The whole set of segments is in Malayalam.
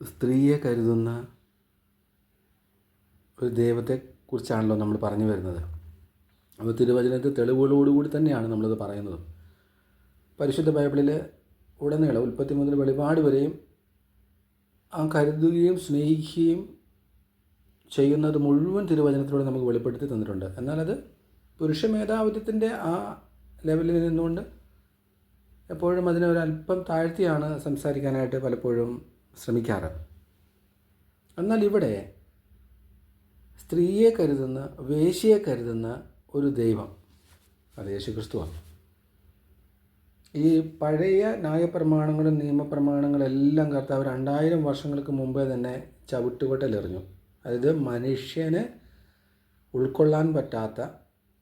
സ്ത്രീയെ കരുതുന്ന ഒരു ദൈവത്തെക്കുറിച്ചാണല്ലോ നമ്മൾ പറഞ്ഞു വരുന്നത്. അപ്പോൾ തിരുവചനത്തിൽ തെളിവുകളോടുകൂടി തന്നെയാണ് നമ്മളത് പറയുന്നത്. പരിശുദ്ധ ബൈബിളിൽ ഉടനീളം ഉൽപ്പത്തി മുതൽ വെളിപാട് വരെയും ആ കരുതുകയും സ്നേഹിക്കുകയും ചെയ്യുന്നത് മുഴുവൻ തിരുവചനത്തിലൂടെ നമുക്ക് വെളിപ്പെടുത്തി തന്നിട്ടുണ്ട്. എന്നാലത് പുരുഷ മേധാവിത്വത്തിന്റെ ആ ലെവലിൽ നിന്നുകൊണ്ട് എപ്പോഴും അതിനെ ഒരല്പം താഴ്ത്തിയാണ് സംസാരിക്കാനായിട്ട് പലപ്പോഴും ശ്രമിക്കാറ്. എന്നാൽ ഇവിടെ സ്ത്രീയെ കരുതുന്ന വേശ്യയെ കരുതുന്ന ഒരു ദൈവം അത് യേശു ക്രിസ്തുവാണ് ഈ പഴയ ന്യായപ്രമാണങ്ങളും നിയമപ്രമാണങ്ങളെല്ലാം കർത്താവ് രണ്ടായിരം വർഷങ്ങൾക്ക് മുമ്പേ തന്നെ ചവിട്ടുകൊട്ടലെറിഞ്ഞു. അതായത് മനുഷ്യന് ഉൾക്കൊള്ളാൻ പറ്റാത്ത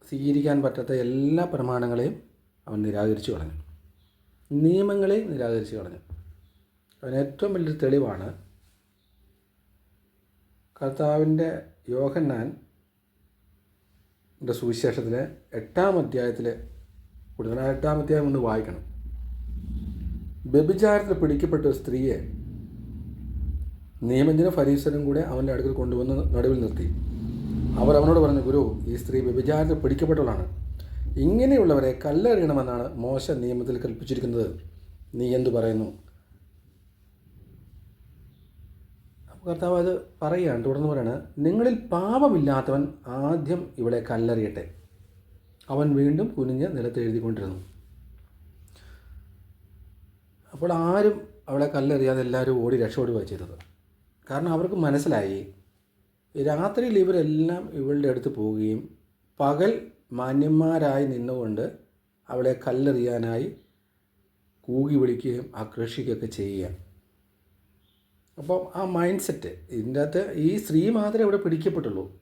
സ്വീകരിക്കാൻ പറ്റാത്ത എല്ലാ പ്രമാണങ്ങളെയും അവൻ നിരാകരിച്ചു കളഞ്ഞു. നിയമങ്ങളെയും നിരാകരിച്ചു കളഞ്ഞു. അതിന് ഏറ്റവും വലിയൊരു തെളിവാണ് കർത്താവിന്റെ യോഹന്നാൻ സുവിശേഷത്തിലെ എട്ടാം അധ്യായത്തിൽ കൂടുതൽ എട്ടാം അധ്യായം ഒന്ന് വായിക്കണം. വ്യഭിചാരത്തിൽ പിടിക്കപ്പെട്ട ഒരു സ്ത്രീയെ നിയമജ്ഞനും ഫരീസനും കൂടെ അവന്റെ അടുക്കൽ കൊണ്ടുവന്ന് നടുവിൽ നിർത്തി. അവർ അവനോട് പറഞ്ഞു ഗുരു ഈ സ്ത്രീ വ്യഭിചാരത്തിൽ പിടിക്കപ്പെട്ടവളാണ്. ഇങ്ങനെയുള്ളവരെ കല്ലെറിയണമെന്നാണ് മോശ നിയമത്തിൽ കൽപ്പിച്ചിരിക്കുന്നത്. നീ എന്തു പറയുന്നു അപ്പോൾ കർത്താവ് അത് പറയുകയാണ് തുടർന്ന് പറയാണ് നിങ്ങളിൽ പാപമില്ലാത്തവൻ ആദ്യം ഇവിടെ കല്ലെറിയട്ടെ. അവൻ വീണ്ടും കുനിഞ്ഞ് നിലത്ത് എഴുതിക്കൊണ്ടിരുന്നു. അപ്പോൾ ആരും അവളെ കല്ലെറിയാതെ എല്ലാവരും ഓടി രക്ഷപ്പെടുകയാണ് ചെയ്തത്. കാരണം അവർക്ക് മനസ്സിലായി രാത്രിയിൽ ഇവരെല്ലാം ഇവളുടെ അടുത്ത് പോവുകയും പകൽ മാന്യന്മാരായി നിന്നുകൊണ്ട് അവളെ കല്ലെറിയാനായി കൂകി വിളിക്കുകയും ആക്രോശിക്കുകയൊക്കെ ചെയ്യുക അപ്പോൾ ആ മൈൻഡ് സെറ്റ് ഇതിന്റെ അകത്ത് ഈ സ്ത്രീ മാത്രമേ ഇവിടെ പിടിക്കപ്പെട്ടുള്ളൂ.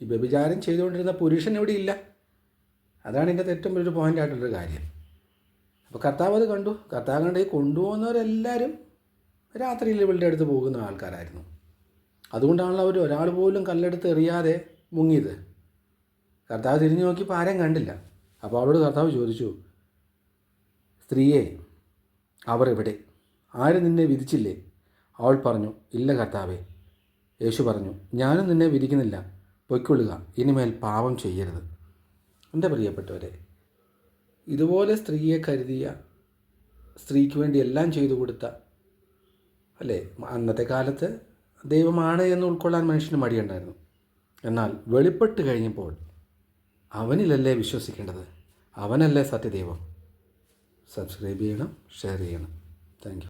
ഈ വ്യഭിചാരം ചെയ്തുകൊണ്ടിരുന്ന പുരുഷൻ ഇവിടെ ഇല്ല. അതാണ് ഇതിന്റെ ഏറ്റവും വലിയൊരു പോയിന്റ് ആയിട്ടുള്ളൊരു കാര്യം. അപ്പോൾ കർത്താവ് അത് കണ്ടു. കർത്താവ് കണ്ട് ഈ കൊണ്ടുപോകുന്നവരെല്ലാവരും രാത്രിയിൽ ഇവളുടെ അടുത്ത് പോകുന്ന ആൾക്കാരായിരുന്നു. അതുകൊണ്ടാണല്ലോ അവർ ഒരാൾ പോലും കല്ലെടുത്ത് എറിയാതെ മുങ്ങിയത്. കർത്താവ് തിരിഞ്ഞു നോക്കിയപ്പോൾ ആരെയും കണ്ടില്ല. അപ്പോൾ അവളോട് കർത്താവ് ചോദിച്ചു സ്ത്രീയെ അവർ എവിടെ? ആരും നിന്നെ വിധിച്ചില്ലേ? അവൾ പറഞ്ഞു ഇല്ല കർത്താവേ. യേശു പറഞ്ഞു ഞാനും നിന്നെ വിധിക്കുന്നില്ല. പൊയ്ക്കൊള്ളുക. ഇനിമേൽ പാപം ചെയ്യരുത്. എന്റെ പ്രിയപ്പെട്ടവരെ ഇതുപോലെ സ്ത്രീയെ കരുതിയ സ്ത്രീക്ക് വേണ്ടി എല്ലാം ചെയ്തു കൊടുത്ത അല്ലേ? അന്നത്തെ കാലത്ത് ദൈവമാണ് എന്ന് ഉൾക്കൊള്ളാൻ മനുഷ്യന് മടിയുണ്ടായിരുന്നു. എന്നാൽ വെളിപ്പെട്ട് കഴിഞ്ഞപ്പോൾ അവനിലല്ലേ വിശ്വസിക്കേണ്ടത്? അവനല്ലേ സത്യദൈവം? സബ്സ്ക്രൈബ് ചെയ്യണം ഷെയർ ചെയ്യണം. താങ്ക്